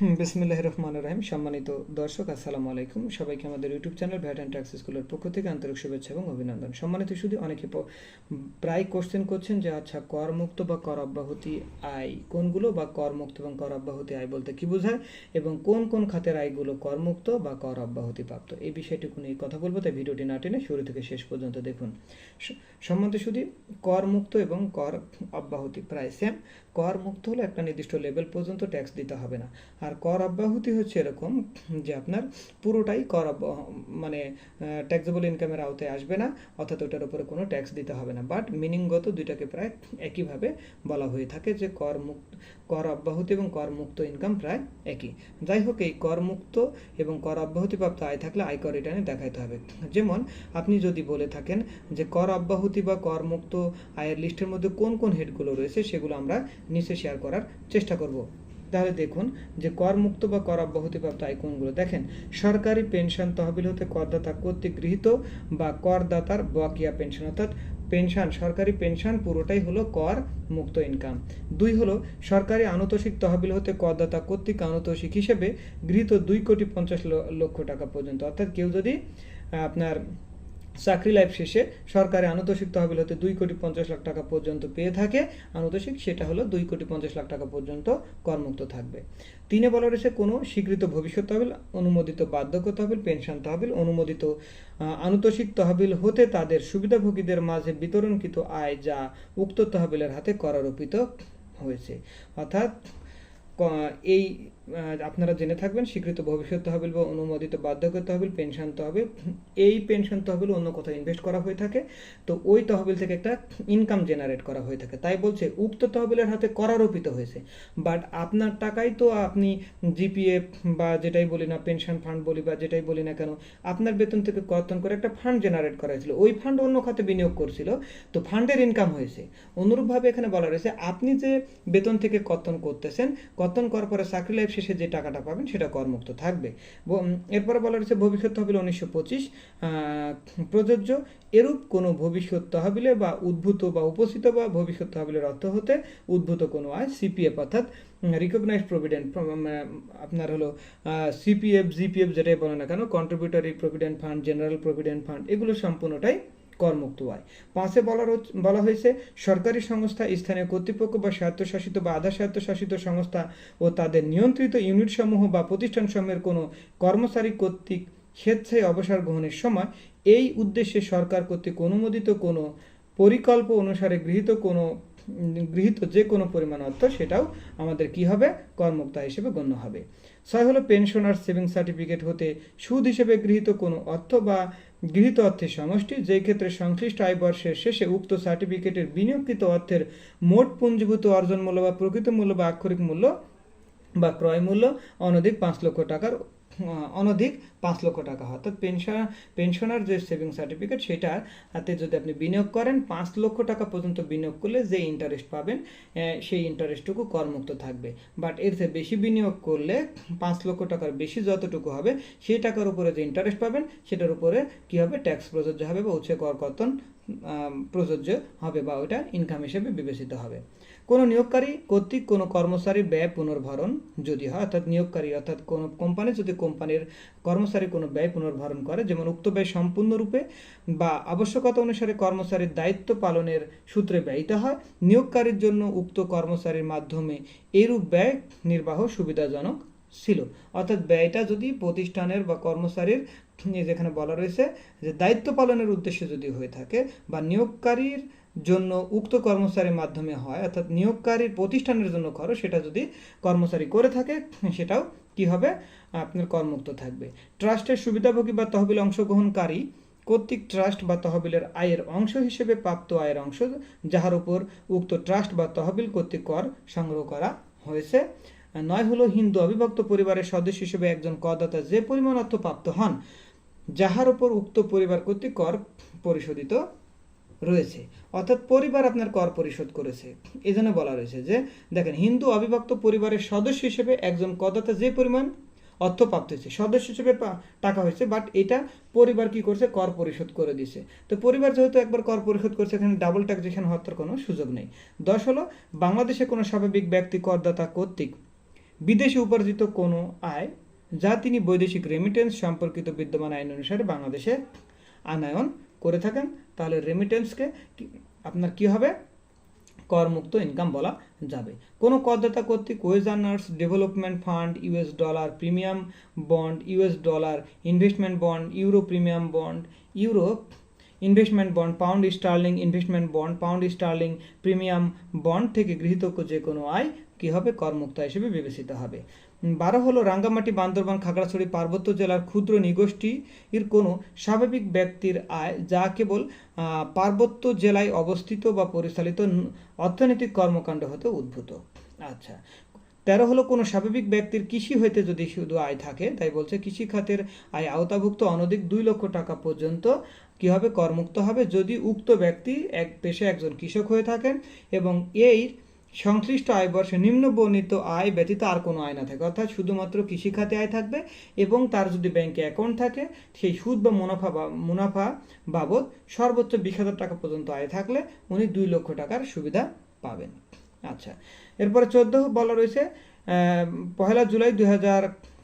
হুম, বিসমিল্লাহির রহমানির রহিম। সম্মানিত দর্শক আসসালামু আলাইকুম। সবাইকে আমাদের YouTube channel VAT and tax স্কুলের পক্ষ থেকে আন্তরিক শুভেচ্ছা এবং অভিনন্দন। সম্মানিত শুধু অনেকে প্রায় কোশ্চেন করছেন যে আচ্ছা করমুক্ত বা কর অব্যাহতি আয় কোনগুলো বা করমুক্ত এবং কর অব্যাহতি আয় বলতে কি বোঝায়? এবং কোন কোন খাতের আয়গুলো করমুক্ত বা কর অব্যাহতি প্রাপ্ত? এই বিষয়টুকু নিয়ে কথা বলব তাই ভিডিওটি না টেনে শুরু থেকে শেষ পর্যন্ত দেখুন। সম্মানিত শুধু করমুক্ত এবং কর অব্যাহতি প্রায় সেম কর মুক্ত হলে একটা নির্দিষ্ট লেভেল পর্যন্ত ট্যাক্স দিতে হবে না। আর কর অব্যাহতি হচ্ছে এরকম যে আপনার পুরোটাই কর মানে ট্যাক্সেবল ইনকামের আওতায় আসবে না, অর্থাৎ ওটার উপরে কোনো ট্যাক্স দিতে হবে না। বাট মিনিংগত দুইটাকে প্রায় একইভাবে বলা হয়ে থাকে যে কর মুক্ত, কর অব্যাহতি এবং কর মুক্ত ইনকাম প্রায় একই। যাই হোক, এই কর মুক্ত এবং কর অব্যাহতিপ্রাপ্ত আয় থাকলে আয়কর রিটার্নে দেখাইতে হবে। যেমন, আপনি যদি বলে থাকেন যে কর অব্যাহতি বা কর মুক্ত আয়ের লিস্টের মধ্যে কোন কোন হেডগুলো রয়েছে, সেগুলো আমরা নিচে শেয়ার করার চেষ্টা করব। তাহলে দেখুন যে কর মুক্ত বা কর অব্যাহতিপ্রাপ্ত আয় কোনগুলো? দেখেন, সরকারি পেনশন তহবিল হতে করদাতা কর্তৃক গৃহীত বা করদাতার বকেয়া পেনশন, অর্থাৎ পেনশন, সরকারি পেনশন পুরোটাই হলো কর মুক্ত ইনকাম। দুই হলো, সরকারি আনুতোষিক তহবিল হতে করদাতা কর্তৃক আনুতোষিক হিসেবে গৃহীত দুই কোটি পঞ্চাশ লক্ষ টাকা পর্যন্ত। অর্থাৎ কেউ যদি আপনার চাকরি লাইফ শেষে সরকারি আনুতোষিক তহবিল হতে দুই কোটি পঞ্চাশ লাখ টাকা পর্যন্ত পেয়ে থাকে। আনুতোষিক সেটা হলো দুই কোটি পঞ্চাশ লাখ টাকা পর্যন্ত করমুক্ত থাকবে। তিনে বলা রয়েছে কোনো স্বীকৃত ভবিষ্যৎ তহবিল, অনুমোদিত বার্ধক্য তহবিল, পেনশন তহবিল, অনুমোদিত আনুতোষিক তহবিল হতে তাদের সুবিধাভোগীদের মাঝে বিতরণকৃত আয় যা উক্ত তহবিলের হাতে করারোপিত হয়েছে। অর্থাৎ এই আপনারা জেনে থাকবেন, স্বীকৃত ভবিষ্যৎ তহবিল বা অনুমোদিত বার্ধক্য তহবিল, পেনশন তহবিল। এই পেনশন তহবিল অন্য কোথাও ইনভেস্ট করা হয়ে থাকে। তো ওই তহবিল থেকে একটা ইনকাম জেনারেট করা হয়ে থাকে। তাই বলছে, উক্ত তহবিলের হাতে করারোপিত হয়েছে। বাট আপনার টাকাই তো আপনি জিপিএফ বা যেটাই বলি না, পেনশন ফান্ড বলি বা যেটাই বলি না কেন, আপনার বেতন থেকে কর্তন করে একটা ফান্ড জেনারেট করা হয়েছিল। ওই ফান্ড অন্য খাতে বিনিয়োগ করছিল। তো ফান্ডের ইনকাম হয়েছে। অনুরূপভাবে এখানে বলা রয়েছে, আপনি যে বেতন থেকে কর্তন করতেছেন, কর্তন করার পরে চাকরি লাইফ শেষে যে টাকাটা পাবেন সেটা করমুক্ত থাকবে। এরপরে বলা রয়েছে ভবিষ্যৎ তহবিল উনিশশো পঁচিশ প্রযোজ্য এরূপ কোনো ভবিষ্যৎ তহবিলে বা উদ্ভূত বা উপস্থিত বা ভবিষ্যৎ তহবিলের অর্থ হতে উদ্ভূত কোনো আয় সিপিএফ, অর্থাৎ রিকগনাইজ প্রভিডেন্ট আপনার হলো সিপিএফ, জিপিএফ যেটাই বলে না কেন contributory provident fund general provident fund এগুলো সম্পূর্ণটাই করমুক্ত আয় পাঁচে বলা বলা হয়েছে, সরকারি সংস্থা, স্থানীয় কর্তৃপক্ষ বা স্বায়ত্তশাসিত বা আধা স্বায়ত্তশাসিত সংস্থা ও তাদের নিয়ন্ত্রিত ইউনিটসমূহ বা প্রতিষ্ঠানসমূহের কোনো কর্মচারী কর্তৃক স্বেচ্ছায় অবসর গ্রহণের সময় এই উদ্দেশ্যে সরকার কর্তৃক অনুমোদিত কোনো পরিকল্প অনুসারে গৃহীত কোনো, গৃহীত যে কোনো পরিমাণ অর্থ সেটাও আমাদের কি হবে? কর্মকর্তা হিসেবে গণ্য হবে। ছয় হলো পেনশনার সেভিং সার্টিফিকেট হতে সুদ হিসেবে গৃহীত কোনো অর্থ বা গৃহীত অর্থের সমষ্টি, যেই ক্ষেত্রে সংশ্লিষ্ট আয় বর্ষের শেষে উক্ত সার্টিফিকেটের বিনিয়োগকৃত অর্থের মোট পুঞ্জীভূত অর্জন মূল্য বা প্রকৃত মূল্য বা আক্ষরিক মূল্য বা ক্রয় মূল্য অনধিক পাঁচ লক্ষ টাকার অনধিক পাঁচ লক্ষ টাকা হয়। অর্থাৎ পেনশন পেনশনার যে সেভিং সার্টিফিকেট সেটার হাতে যদি আপনি বিনিয়োগ করেন, পাঁচ লক্ষ টাকা পর্যন্ত বিনিয়োগ করলে যে ইন্টারেস্ট পাবেন সেই ইন্টারেস্টটুকু করমুক্ত থাকবে। বাট এর চেয়ে বেশি বিনিয়োগ করলে পাঁচ লক্ষ টাকার বেশি যতটুকু হবে, সেই টাকার উপরে যে ইন্টারেস্ট পাবেন, সেটার উপরে কি হবে? ট্যাক্স প্রযোজ্য হবে বা উচ্চ কর কর্তন প্রযোজ্য হবে বা ওটা ইনকাম হিসেবে বিবেচিত হবে। কোনো নিয়োগকারী কর্তৃক কোনো কর্মচারীর ব্যয় পুনর্ভরণ যদি হয়, অর্থাৎ নিয়োগকারী, অর্থাৎ কোনো কোম্পানি যদি কোম্পানির কর্মচারী কোনো ব্যয় পুনর্ভরণ করে, যেমন উক্ত ব্যয় সম্পূর্ণরূপে বা আবশ্যকতা অনুসারে কর্মচারীর দায়িত্ব পালনের সূত্রে ব্যয়িত হয়, নিয়োগকারীর জন্য উক্ত কর্মচারীর মাধ্যমে এরূপ ব্যয় নির্বাহ সুবিধাজনক ছিল। অর্থাৎ ব্যয়টা যদি প্রতিষ্ঠানের বা কর্মচারীর যেখানে বলা রয়েছে যে দায়িত্ব পালনের উদ্দেশ্যে যদি হয়ে থাকে বা নিয়োগকারীর জন্য উক্ত কর্মচারীর মাধ্যমে হয়, অর্থাৎ নিয়োগকারীর প্রতিষ্ঠানের জন্য খরচ, সেটা যদি কর্মচারী করে থাকে, সেটাও কি হবে? আপনার কর্মুক্ত থাকবে। ট্রাস্টের সুবিধাভোগী বা তহবিল অংশগ্রহণকারী কর্তৃক ট্রাস্ট বা তহবিলের আয়ের অংশ হিসেবে প্রাপ্ত আয়ের অংশ, যাহার উপর উক্ত ট্রাস্ট বা তহবিল কর্তৃক কর সংগ্রহ করা হয়েছে। নয় হলো হিন্দু অবিভক্ত পরিবারের সদস্য হিসেবে একজন করদাতা যে পরিমাণ অর্থ প্রাপ্ত হন, যাহার উপর উক্ত পরিবার কর্তৃক কর পরিশোধিত রয়েছে। অর্থাৎ পরিবার আপনার কর পরিশোধ করেছে। এই জন্য বলা রয়েছে যে, দেখেন, হিন্দু অবিভক্ত পরিবারের সদস্য হিসেবে একজন করদাতা যে পরিমাণ অর্থ প্রাপ্ত হয়েছে, সদস্য হিসেবে টাকা হয়েছে বাট এটা পরিবার কি করছে? কর পরিশোধ করে দিছে তো পরিবার যেহেতু একবার কর পরিশোধ করছে, এখানে ডাবল ট্যাক্সেশন হওয়ার কোনো সুযোগ নেই। দশ হলো, বাংলাদেশে কোনো স্বাভাবিক ব্যক্তি করদাতা কর্তৃক বিদেশে উপার্জিত কোনো আয় যা তিনি বৈদেশিক রেমিটেন্স সম্পর্কিত বিদ্যমান আইন অনুসারে বাংলাদেশে আনায়ন করে থাকেন, তাহলে রেমিটেন্সকে আপনার কি হবে? করমুক্ত ইনকাম বলা যাবে। কোনো করদাতা কর্তৃক wage earners, development fund, US dollar premium bond, US dollar investment bond, euro premium bond, euro investment bond pound sterling investment bond pound sterling premium bond থেকে গৃহীত যে কোনো আয় কী হবে করমুক্ত হিসেবে বিবেচিত হবে? বারো হলো রাঙ্গামাটি, বান্দরবান, খাগড়াছড়ি, পার্বত্য জেলার ক্ষুদ্র নিগোষ্ঠীর কোনো স্বাভাবিক ব্যক্তির আয় যা কেবল পার্বত্য জেলায় অবস্থিত বা পরিচালিত অর্থনৈতিক কর্মকাণ্ড হতে উদ্ভূত। আচ্ছা তেরো হলো কোনো স্বাভাবিক ব্যক্তির কৃষি হইতে যদি শুধু আয় থাকে, তাই বলছে কৃষি খাতের আয় আওতাভুক্ত অনধিক দুই লক্ষ টাকা পর্যন্ত কি হবে করমুক্ত হবে যদি উক্ত ব্যক্তি এক পেশে একজন কৃষক হয়ে থাকেন এবং এই সংশ্লিষ্ট আয় বর্ষে নিম্ন বর্ণিত আয় ব্যতীত আর কোনো আয় না থাকে। অর্থাৎ শুধুমাত্র কৃষি খাতে আয় থাকবে এবং তার যদি ব্যাংকে অ্যাকাউন্ট থাকে, সেই সুদ বা মুনাফা বা মুনাফা বাবদ সর্বোচ্চ বিশ হাজার টাকা পর্যন্ত আয় থাকলে উনি দুই লক্ষ টাকার সুবিধা পাবেন। এরপরে চোদ্দ বলা রয়েছে পহেলা জুলাই দুই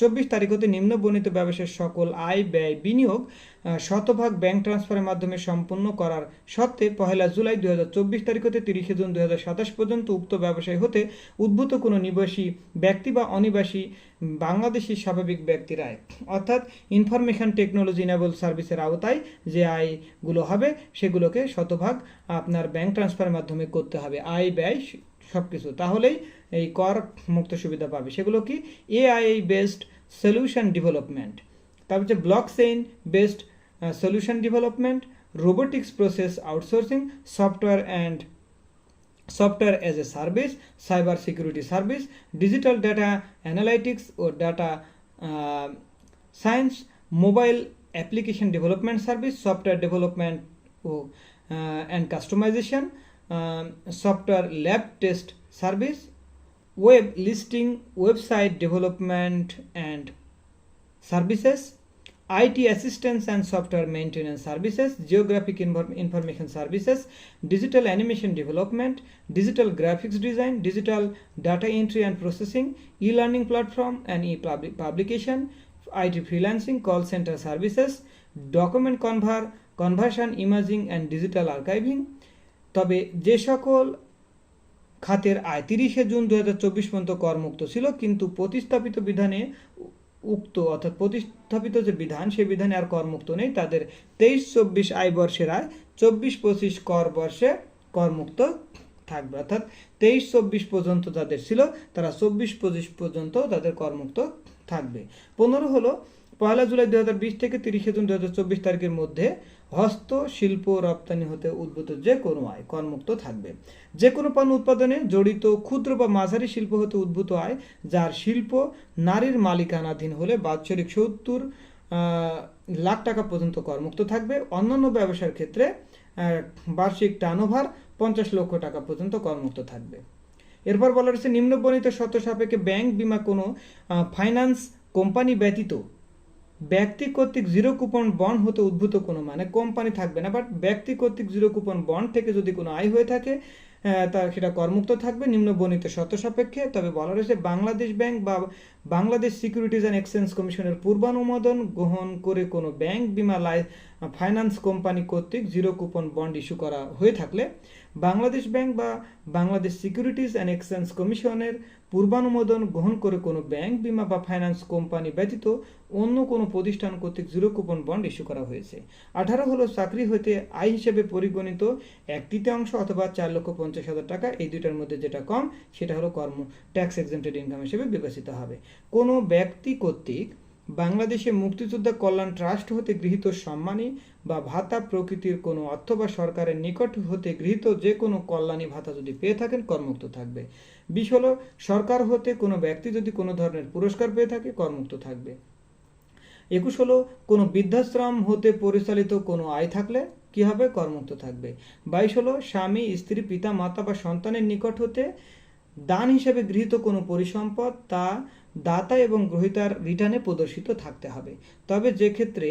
চব্বিশ তারিখ হতে নিম্ন বর্ণিত ব্যবসার সকল আয় ব্যয় বিনিয়োগ শতভাগ ব্যাংক ট্রান্সফারের মাধ্যমে সম্পন্ন করার সত্ত্বে পহেলা জুলাই দুই হাজার চব্বিশ তারিখ হতে তিরিশে জুন দুই হাজার সাতাশ পর্যন্ত উক্ত ব্যবসায় হতে উদ্ভূত কোনো নিবাসী ব্যক্তি বা অনিবাসী বাংলাদেশি স্বাভাবিক ব্যক্তির আয়। অর্থাৎ ইনফরমেশন টেকনোলজি ইনেবল সার্ভিসের আওতায় যে আয়গুলো হবে, সেগুলোকে শতভাগ আপনার ব্যাংক ট্রান্সফারের মাধ্যমে করতে হবে। আয় ব্যয় সব কিছু তাহলেই এই কর মুক্ত সুবিধা পাবে। সেগুলো কি? এআই বেসড সলিউশন ডেভেলপমেন্ট তারপর হচ্ছে blockchain based solution development robotics process outsourcing software and software as a service cyber security service digital data analytics O data science mobile application development service software development O and customization Um, software lab test service, web listing, website development and services, IT assistance and software maintenance services, geographic information services, digital animation development, digital graphics design, digital data entry and processing, e-learning platform and e-publication, IT freelancing, call center services, document conversion, imaging and digital archiving, তবে যে সকল খাতের আয় তিরিশে June দু পর্যন্ত করমুক্ত ছিল, কিন্তু প্রতিস্থাপিত বিধানে উক্ত অর্থাৎ প্রতিস্থাপিত যে বিধান সেই বিধানে আর করমুক্ত নেই। তাদের তেইশ, চব্বিশ আয় বর্ষের আয়, চব্বিশ, পঁচিশ কর বর্ষে করমুক্ত থাকবে। অর্থাৎ তেইশ, চব্বিশ পর্যন্ত যাদের ছিল, তারা চব্বিশ, পঁচিশ পর্যন্ত তাদের করমুক্ত থাকবে। পনেরো হলো পয়লা জুলাই দুই হাজার বিশ থেকে তিরিশে জুন দুহাজার চব্বিশ তারিখের মধ্যে হস্ত শিল্প রপ্তানি হতে উদ্ভূত যে কোনো আয় করমুক্ত থাকবে। যে কোনো পণ্য উৎপাদনে জড়িত ক্ষুদ্র বা মাঝারি শিল্প হতে উদ্ভূত আয়, যার শিল্প নারীর মালিকানাধীন হলে বাৎসরিক সত্তর লাখ টাকা পর্যন্ত করমুক্ত থাকবে। অন্যান্য ব্যবসার ক্ষেত্রে বার্ষিক টার্নওভার পঞ্চাশ লক্ষ টাকা পর্যন্ত করমুক্ত থাকবে। এরপর বলা রয়েছে নিম্নবর্ণিত শর্ত সাপেক্ষে ব্যাংক, বিমা কোনো ফাইন্যান্স কোম্পানি ব্যতীত ব্যক্তি কর্তৃক জিরো কুপন বন্ড হতে উদ্ভূত কোনো মানে কোম্পানি থাকবে না বাট ব্যক্তি কর্তৃক জিরো কুপন বন্ড থেকে যদি কোনো আয় হয়ে থাকে তা সেটা করমুক্ত থাকবে নিম্ন বর্ণিত শর্ত সাপেক্ষে। তবে বলা রয়েছে বাংলাদেশ ব্যাংক বা বাংলাদেশ সিকিউরিটিজ অ্যান্ড এক্সচেঞ্জ কমিশনের পূর্বানুমোদন গ্রহণ করে কোনো ব্যাংক, বিমা, লাই, ফাইন্যান্স কোম্পানি কর্তৃক জিরো কুপন বন্ড ইস্যু করা হয়ে থাকলে বাংলাদেশ ব্যাংক বা বাংলাদেশ সিকিউরিটিজ অ্যান্ড এক্সচেঞ্জ কমিশনের পূর্বানুমোদন গ্রহণ করে কোনো ব্যাংক, বিমা বা ফাইন্যান্স কোম্পানি ব্যতীত অন্য কোনো প্রতিষ্ঠান কর্তৃক জিরো কুপন বন্ড ইস্যু করা হয়েছে। আঠারো হলো চাকরি হইতে আয় হিসেবে পরিগণিত এক তৃতীয়াংশ অথবা চার লক্ষ পঞ্চাশ হাজার টাকা, এই দুইটার মধ্যে যেটা কম, সেটা হলো কর্ম ট্যাক্স এক্সেন্টেড ইনকাম হিসেবে বিবেচিত হবে। কোনো ব্যক্তি কর্তৃক বাংলাদেশে মুক্তিযোদ্ধা কল্যাণ ট্রাস্ট হতে গৃহীত সম্মানী বা ভাতা প্রকৃতির কোনো অর্থ বা সরকারের নিকট হতে গৃহীত যে কোনো কল্যাণী ভাতা যদি পেয়ে থাকেন কর্মুক্ত থাকবে। বিশ হলো, সরকার হতে কোনো ব্যক্তি যদি কোনো ধরনের পুরস্কার পেয়ে থাকে কর্মুক্ত থাকবে। একুশ হলো, কোনো বৃদ্ধাশ্রম হতে পরিচালিত কোনো আয় থাকলে কি হবে করমুক্ত থাকবে? বাইশ হলো, স্বামী, স্ত্রী, পিতা, মাতা বা সন্তানের নিকট হতে দান হিসেবে গৃহীত কোনো পরিসম্পদ তা দাতা এবং গ্রহীতার রিটার্নে প্রদর্শিত থাকতে হবে। তবে যে ক্ষেত্রে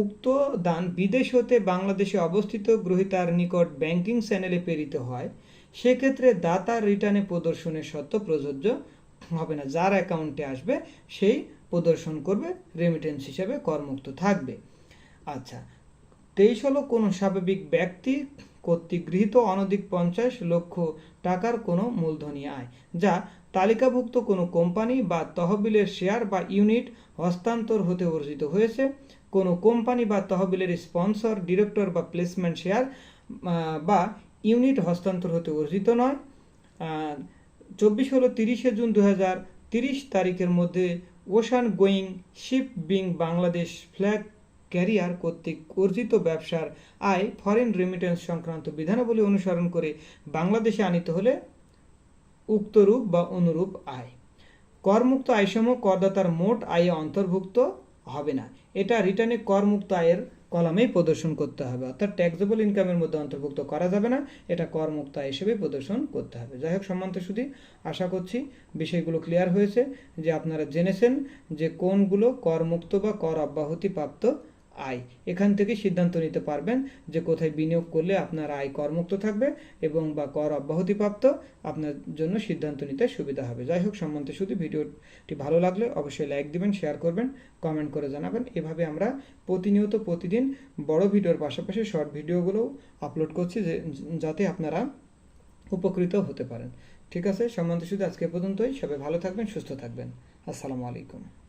উক্ত দান বিদেশ হতে বাংলাদেশে অবস্থিত গ্রহীতার নিকট ব্যাংকিং চ্যানেলে প্রেরিত হয়, সেক্ষেত্রে দাতার রিটার্নে প্রদর্শনের শর্ত প্রযোজ্য হবে না। যার অ্যাকাউন্টে আসবে, সেই প্রদর্শন করবে রেমিটেন্স হিসাবে করমুক্ত থাকবে। আচ্ছা তেইশ হলো কোনো স্বাভাবিক ব্যক্তি কর্তৃক গৃহীত অনধিক পঞ্চাশ লক্ষ টাকার কোনো মূলধনী আয়, যা তালিকাভুক্ত কোনো কোম্পানি বা তহবিলের শেয়ার বা ইউনিট হস্তান্তর হতে অর্জিত হয়েছে। কোনো কোম্পানি বা তহবিলের স্পন্সর, ডিরেক্টর বা প্লেসমেন্ট শেয়ার বা ইউনিট হস্তান্তর হতে অর্জিত নয়। চব্বিশ হলো তিরিশে জুন দু হাজার তিরিশ তারিখের মধ্যে ocean going ship being Bangladesh flag carrier কর্তৃক অর্জিত ব্যবসার আয় ফরেন রেমিটেন্স সংক্রান্ত বিধানাবলী অনুসরণ করে বাংলাদেশে আনিত হলে উক্তরূপ বা অনুরূপ আয়। করমুক্ত আয়সম করদাতার মোট আয়ে অন্তর্ভুক্ত হবে না। এটা রিটার্নে করমুক্ত আয়ের কলামেই প্রদর্শন করতে হবে। অর্থাৎ ট্যাক্সেবল ইনকামের মধ্যে অন্তর্ভুক্ত করা যাবে না, এটা করমুক্ত আয় হিসেবে প্রদর্শন করতে হবে। যাই হোক, সম্মানিত শুধু আশা করছি বিষয়গুলো ক্লিয়ার হয়েছে যে আপনারা জেনেছেন যে কোনগুলো করমুক্ত বা কর অব্যাহতি প্রাপ্ত আয়। এখান থেকে সিদ্ধান্ত নিতে পারবেন যে কোথায় বিনিয়োগ করলে আপনার আয় করমুক্ত থাকবে এবং বা কর অব্যাহতিপ্রাপ্ত। আপনার জন্য সিদ্ধান্ত নিতে সুবিধা হবে। যাই হোক সম্বন্ধে শুধু ভিডিওটি ভালো লাগলে অবশ্যই লাইক দিবেন, শেয়ার করবেন, কমেন্ট করে জানাবেন। এভাবে আমরা প্রতিনিয়ত প্রতিদিন বড় ভিডিওর পাশাপাশি শর্ট ভিডিওগুলোও আপলোড করছি যে, যাতে আপনারা উপকৃত হতে পারেন। ঠিক আছে? সম্বন্ধে শুধু আজকে পর্যন্তই। সবাই ভালো থাকবেন, সুস্থ থাকবেন। আসসালামু আলাইকুম।